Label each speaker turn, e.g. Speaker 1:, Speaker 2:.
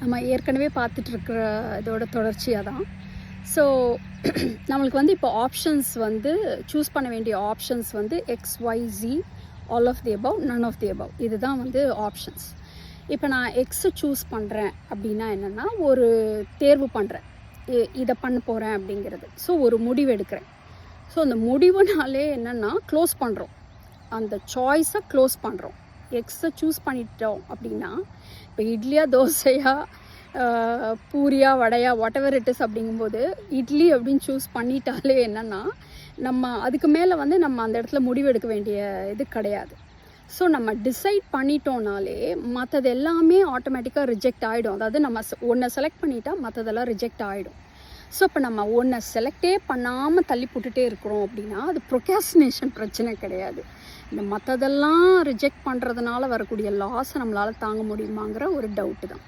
Speaker 1: நம்ம ஏற்கனவே பார்த்துட்டு இருக்கிற இதோட தொடர்ச்சியாக தான். ஸோ நம்மளுக்கு வந்து இப்போ ஆப்ஷன்ஸ் வந்து சூஸ் பண்ண வேண்டிய ஆப்ஷன்ஸ் வந்து X Y G all of the above none of the above இதுதான் வந்து ஆப்ஷன்ஸ் இப்போ நான் எக்ஸை சூஸ் பண்ணுறேன் அப்படின்னா என்னென்னா ஒரு தேர்வு பண்ணுறேன் இதை பண்ண போகிறேன் அப்படிங்கிறது. ஸோ ஒரு முடிவு எடுக்கிறேன். ஸோ அந்த முடிவுனாலே என்னென்னா க்ளோஸ் பண்ணுறோம் அந்த சாய்ஸை க்ளோஸ் பண்ணுறோம் எக்ஸை சூஸ் பண்ணிட்டோம் அப்படின்னா இப்போ இட்லியா தோசையா பூரியா வடையா வாட் எவர் இட் இஸ் அப்படிங்கும்போது இட்லி அப்படின்னு சூஸ் பண்ணிட்டாலே என்னென்னா நம்ம அதுக்கு மேலே வந்து நம்ம அந்த இடத்துல முடிவெடுக்க வேண்டிய இது கிடையாது. ஸோ நம்ம டிசைட் பண்ணிட்டோம்னாலே மற்றது எல்லாமே ஆட்டோமேட்டிக்காக ரிஜெக்ட் ஆகிடும் அதாவது நம்ம ஒன்றை செலக்ட் பண்ணிட்டா மற்றதெல்லாம் ரிஜெக்ட் ஆகிடும் ஸோ இப்போ நம்ம ஒன்றை செலக்டே பண்ணாமல் தள்ளி போட்டுகிட்டே இருக்கிறோம் அப்படின்னா அது ப்ரொகாசினேஷன் பிரச்சனை கிடையாது. இந்த மற்றதெல்லாம் ரிஜெக்ட் பண்ணுறதுனால வரக்கூடிய லாஸை நம்மளால் தாங்க முடியுமாங்கிற ஒரு டவுட்டு தான்.